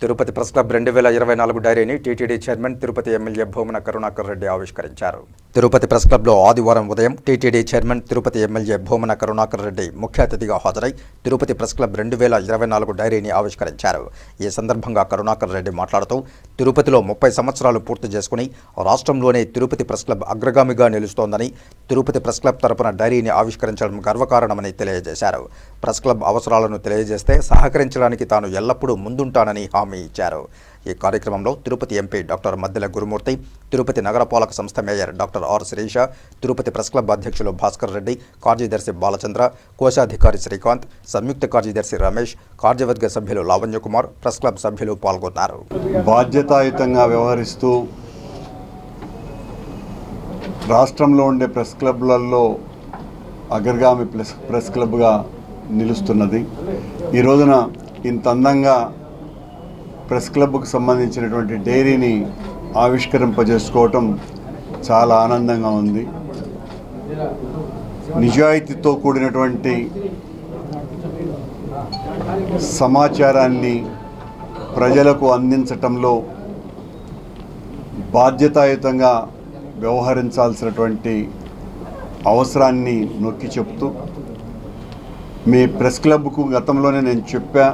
Tirupati press club రెండు వేల ఇరవై నాలుగు డైరీని TTD chairman Tirupati MLA Bhumana Karunakar Reddy ఆవిష్కరించారు. తిరుపతి ప్రెస్ క్లబ్లో ఆదివారం ఉదయం TTD chairman Tirupati MLA Bhumana Karunakar Reddy ముఖ్య అతిథిగా హాజరై తిరుపతి ప్రెస్ క్లబ్ రెండు వేల ఇరవై నాలుగు డైరీని ఆవిష్కరించారు. ఈ సందర్భంగా కరుణాకర్ రెడ్డి మాట్లాడుతూ తిరుపతిలో ముప్పై సంవత్సరాలు పూర్తి చేసుకుని రాష్ట్రంలోనే తిరుపతి ప్రెస్ క్లబ్ అగ్రగామిగా నిలుస్తోందని తిరుపతి ప్రెస్ క్లబ్ తరపున డైరీని ఆవిష్కరించడం గర్వకారణమని తెలియజేశారు. ప్రెస్ క్లబ్ అవసరాలను తెలియజేస్తే సహకరించడానికి తాను ఎల్లప్పుడూ ముందుంటానని హామీ ఇచ్చారు. ఈ కార్యక్రమంలో తిరుపతి ఎంపీ డాక్టర్ మద్దెల గురుమూర్తి తిరుపతి నగరపాలక సంస్థ mayor doctor R Sirisha Tirupati press club అధ్యక్షులు భాస్కర్ రెడ్డి కార్యదర్శి బాలచంద్ర కోశాధికారి శ్రీకాంత్ సంయుక్త కార్యదర్శి రమేష్ కార్యవర్గ సభ్యులు లావణ్యకుమార్ ప్రెస్ క్లబ్ సభ్యులు పాల్గొన్నారు. బాధ్యతాయుతంగా వ్యవహరిస్తూ రాష్ట్రంలో ఉండే ప్రెస్ క్లబ్లలో అగ్రగామి ప్రెస్ ప్రెస్ క్లబ్గా నిలుస్తున్నది. ఈ రోజున ఇంత అందంగా ప్రెస్ క్లబ్కు సంబంధించినటువంటి డైరీని ఆవిష్కరింపజేసుకోవటం చాలా ఆనందంగా ఉంది. నిజాయితీతో కూడినటువంటి సమాచారాన్ని ప్రజలకు అందించటంలో బాధ్యతాయుతంగా వ్యవహరించాల్సినటువంటి అవసరాన్ని నొక్కి చెప్తూ మీ ప్రెస్ క్లబ్కు గతంలోనే నేను చెప్పా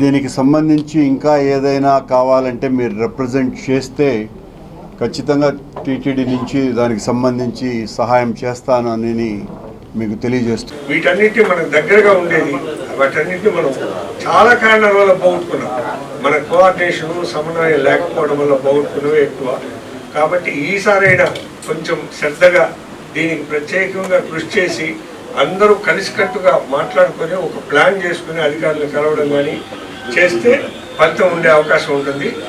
దీనికి సంబంధించి ఇంకా ఏదైనా కావాలంటే మీరు రిప్రజెంట్ చేస్తే ఖచ్చితంగా టీటీడీ నుంచి దానికి సంబంధించి సహాయం చేస్తానని మీకు తెలియజేస్తూ. వీటన్నిటి మనకు దగ్గరగా ఉండేది వాటన్నిటిని మనం చాలా కారణాల వల్ల పోగొట్టుకున్నాం. మన కోఆర్డినేషన్ సమన్వయం లేకపోవడం వల్ల పోగొట్టుకున్నవే ఎక్కువ. కాబట్టి ఈసారైనా కొంచెం శ్రద్ధగా దీనికి ప్రత్యేకంగా కృషి చేసి అందరూ కలిసికట్టుగా మాట్లాడుకొని ఒక ప్లాన్ చేసుకుని అధికారులు కలవడం కానీ చేస్తే ఫలితం ఉండే అవకాశం ఉంటుంది.